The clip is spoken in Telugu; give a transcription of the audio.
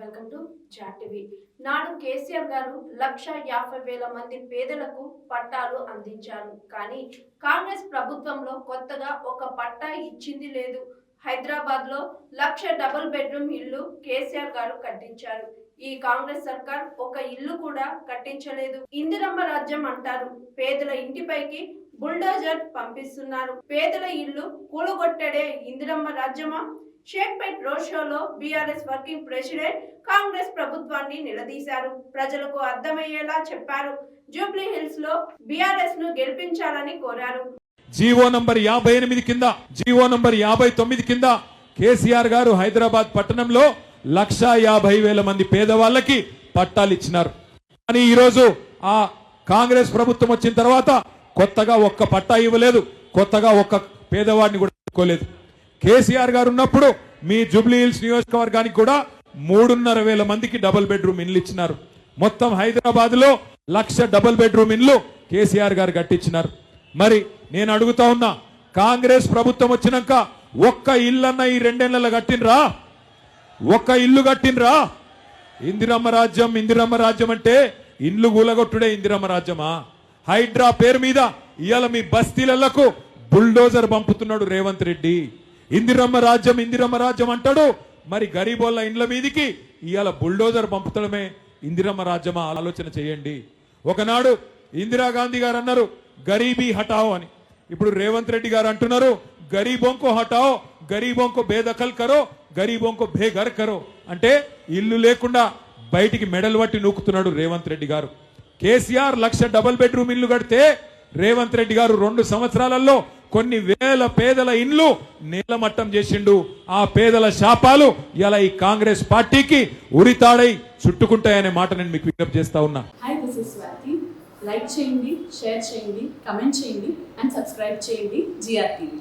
వెల్కమ్ టు టీవీ నాడు కేసీఆర్ గారు లక్ష యాభై వేల మంది పేదలకు పట్టాలు అందించారు. కానీ కాంగ్రెస్ ప్రభుత్వంలో కొత్తగా ఒక పట్టా ఇచ్చింది లేదు. హైదరాబాద్లో లక్ష డబుల్ బెడ్రూమ్ ఇల్లు కేసీఆర్ గారు కట్టించారు. ఈ కాంగ్రెస్ సర్కార్ ఒక ఇల్లు కూడా కట్టించలేదు. ఇందిరమ్మ రాజ్యం అంటారు. పేదల ఇంటిపైకి బుల్డోజర్ పంపిస్తున్నారు. పేదల ఇల్లు కూలగొట్టడే ఇందిరమ్మ రాజ్యమా? షేక్పేట్ రోడ్ షోలో బీఆర్ఎస్ వర్కింగ్ ప్రెసిడెంట్ కాంగ్రెస్ ప్రభుత్వాన్ని నిలదీశారు. ప్రజలకు అర్థమయ్యేలా చెప్పారు. జూబ్లీ హిల్స్లో బీఆర్ఎస్ను గెలిపించాలని కోరారు. జీవో నంబర్ యాభై ఎనిమిది కింద జీవో నంబర్ యాభై తొమ్మిది కింద కేసీఆర్ గారు హైదరాబాద్ పట్టణంలో లక్షా యాభై వేల మంది పేదవాళ్ళకి పట్టాలు ఇచ్చినారు. కానీ ఈరోజు ఆ కాంగ్రెస్ ప్రభుత్వం వచ్చిన తర్వాత కొత్తగా ఒక్క పట్టా ఇవ్వలేదు. కొత్తగా ఒక్క పేదవాడిని కూడా పెట్టుకోలేదు కేసీఆర్ గారు ఉన్నప్పుడు మీ జూబ్లీ హిల్స్ నియోజకవర్గానికి కూడా మూడున్నర వేల మందికి డబుల్ బెడ్రూమ్ ఇండ్లు ఇచ్చినారు. మొత్తం హైదరాబాద్లో లక్ష డబుల్ బెడ్రూమ్ ఇండ్లు కేసీఆర్ గారు కట్టించినారు మరి నేను అడుగుతా ఉన్నా కాంగ్రెస్ ప్రభుత్వం వచ్చినాక ఒక్క ఇల్లన్న ఈ రెండేళ్ళలో కట్టినరా ఒక్క ఇల్లు కట్టినరా ఇందిరమ్మ రాజ్యం ఇందిరమ్మ రాజ్యం అంటే ఇండ్లు గూలగొట్టుడే ఇందిరమ్మ రాజ్యమా? హైడ్రా పేరు మీద ఇవాళ మీ బస్తీలకు బుల్డోజర్ పంపుతున్నాడు రేవంత్ రెడ్డి. ఇందిరమ్మ రాజ్యం ఇందిరమ్మ రాజ్యం అంటాడు. మరి గరీబోళ్ళ ఇండ్ల మీదికి ఇవాళ బుల్డోజర్ పంపుతడమే ఇందిరమ్మ రాజ్యమా? ఆలోచన చేయండి. ఒకనాడు ఇందిరాగాంధీ గారు అన్నారు గరీబీ హటావో అని. ఇప్పుడు రేవంత్ రెడ్డి గారు అంటున్నారు గరీబోంకో హటావో గరీబోంకో బేదఖల్ కరో గరీబోంకో బేఘర్ కరో అంటే ఇల్లు లేకుండా బయటికి మెడలు పట్టి నూకుతున్నాడు రేవంత్ రెడ్డి గారు. కేసీఆర్ లక్ష డబల్ బెడ్రూమ్ ఇల్లు కడితే రేవంత్ రెడ్డి గారు రెండు సంవత్సరాలలో కొన్ని వేల పేదల ఇండ్లు నీలమట్టం చేసిండు. ఆ పేదల శాపాలు ఇలా ఈ కాంగ్రెస్ పార్టీకి ఉరితాడై చుట్టుకుంటాయనే మాట నేను మీకు విజ్ఞప్తి చేస్తా ఉన్నా. లైక్ చేయండి షేర్ చేయండి కమెంట్ చేయండి అండ్ సబ్స్క్రైబ్ చేయండి జిఆర్టీవీ